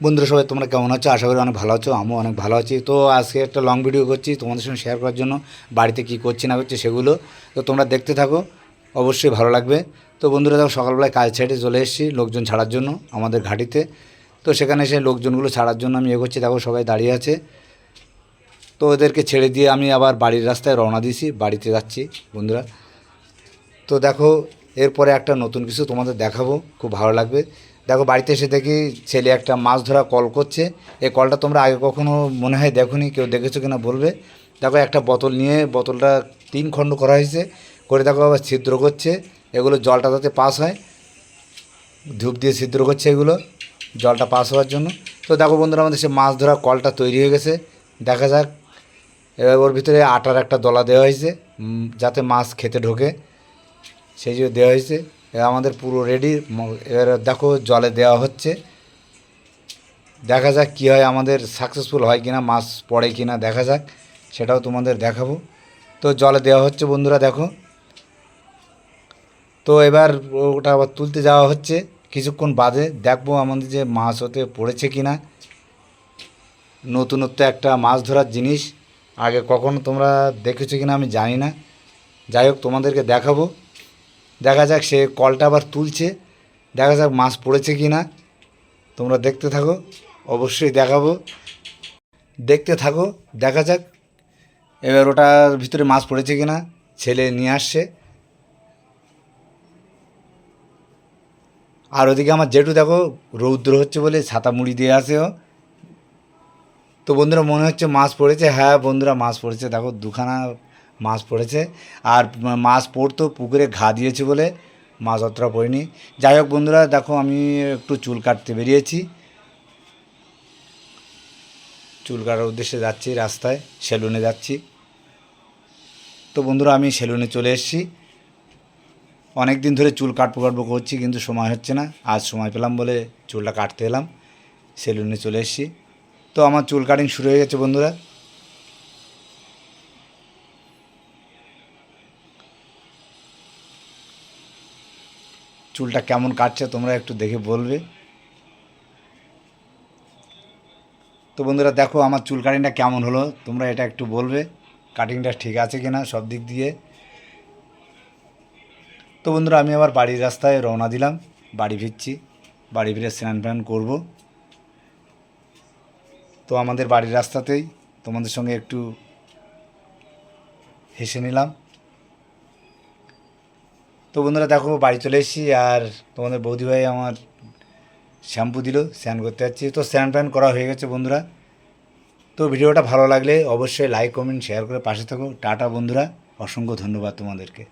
বন্ধুরা সবাই, তোমরা কেমন আছো? আশা করি অনেক ভালো আছো, আমিও অনেক ভালো আছি। তো আজকে একটা লং ভিডিও করছি, তোমাদের সঙ্গে শেয়ার করার জন্য, বাড়িতে কি করছি না করছি সেগুলো। তো তোমরা দেখতে থাকো, অবশ্যই ভালো লাগবে। তো বন্ধুরা, দেখো, সকালবেলায় কাজ ছেড়ে চলে এসেছি, লোকজন ছাড়ার জন্য, আমাদের ঘাটিতে। তো সেখানে এসে লোকজনগুলো ছাড়ার জন্য আমি এগোচ্ছি দেখো, সবাই দাঁড়িয়ে আছে। তো ওদেরকে ছেড়ে দিয়ে আমি আবার বাড়ির রাস্তায় রওনা দিয়েছি, বাড়িতে যাচ্ছি, বন্ধুরা। তো দেখো, এরপরে একটা নতুন কিছু তোমাদের দেখাবো, খুব ভালো লাগবে। দেখো, বাড়িতে এসে দেখি ছেলে একটা মাছ ধরা কল করছে। এই কলটা তোমরা আগে কখনো মনে হয় দেখোনি, কেউ দেখেছ কিনা বলবে। দেখো, একটা বোতল নিয়ে বোতলটা তিন খণ্ড করা হয়েছে, করে দেখো আবার ছিদ্র করছে। এগুলো জলটা যাতে পাস হয়, ধূপ দিয়ে ছিদ্র করছে এগুলো, জলটা পাস হওয়ার জন্য। তো দেখো বন্ধুরা, আমাদের সে মাছ ধরা কলটা তৈরি হয়ে গেছে, দেখা যাক। এবার ওর ভিতরে আটার একটা দলা দেওয়া হয়েছে যাতে মাছ খেতে ঢোকে। সেই জন্য দেওয়া হয়েছে। আমাদের পুরো রেডি এবার দেখো জলে দেওয়া হচ্ছে। দেখা যাক কী হয়, আমাদের সাকসেসফুল হয় কিনা, মাছ পড়ে কিনা, দেখা যাক। সেটাও তোমাদের দেখাবো। তো জলে দেওয়া হচ্ছে বন্ধুরা, দেখো। তো এবার ওটা আবার তুলতে যাওয়া হচ্ছে। কিছুক্ষণ বাদে দেখব আমাদের যে মাছ ওতে পড়েছে কি না নতুনত্ব একটা মাছ ধরার জিনিস। আগে কখনো তোমরা দেখেছ কি না আমি জানি না। যাই হোক, তোমাদেরকে দেখাবো। দেখা যাক সে কলটা আবার তুলছে। দেখা যাক মাছ পড়েছে কি না তোমরা দেখতে থাকো। অবশ্যই দেখাবো। দেখতে থাকো, দেখা যাক। এবার ওটার ভিতরে মাছ পড়েছে কি না ছেলে নিয়ে আসছে। আর ওদিকে আমার জেঠু দেখো, রৌদ্র হচ্ছে বলে ছাতা মুড়ি দিয়ে আসে ও। তো বন্ধুরা, মনে হচ্ছে মাছ পড়েছে। হ্যাঁ বন্ধুরা, মাছ পড়েছে। দেখো, দুখানা মাছ পড়েছে। আর মাছ পড়তো পুকুরে ঘা দিয়েছে বলে, মাছ অতটা পড়েনি। যাই হোক বন্ধুরা, দেখো আমি একটু চুল কাটতে বেরিয়েছি। চুল কাটার উদ্দেশ্যে যাচ্ছি রাস্তায়, সেলুনে যাচ্ছি। তো বন্ধুরা, আমি সেলুনে চলে এসেছি। অনেক দিন ধরে চুল কাটবো কাটবো করছি, কিন্তু সময় হচ্ছে না। আজ সময় পেলাম বলে চুলটা কাটতে এলাম, সেলুনে চলে এসেছি। তো আমার চুল কাটিং শুরু হয়ে গেছে বন্ধুরা। চুলটা কেমন কাটছে তোমরা একটু দেখে বলবে। তো বন্ধুরা, দেখো আমার চুল কাটিংটা কেমন হলো, তোমরা এটা একটু বলবে, কাটিংটা ঠিক আছে কি না সব দিক দিয়ে। তো বন্ধুরা, আমি আবার বাড়ির রাস্তায় রওনা দিলাম, বাড়ি ফিরছি, বাড়ি ফিরে স্নান ফ্যান করব। তো আমাদের বাড়ির রাস্তাতেই তোমাদের সঙ্গে একটু হেসে নিলাম। তো বন্ধুরা দেখো, বাড়ি চলে এসেছি আর তোমাদের বৌদি ভাই আমার শ্যাম্পু দিল, স্নান করতে যাচ্ছি। তো স্নান ফ্যান করা হয়ে গেছে বন্ধুরা। তো ভিডিওটা ভালো লাগলে অবশ্যই লাইক কমেন্ট শেয়ার করে পাশে থাকো। টাটা বন্ধুরা, অসংখ্য ধন্যবাদ তোমাদেরকে।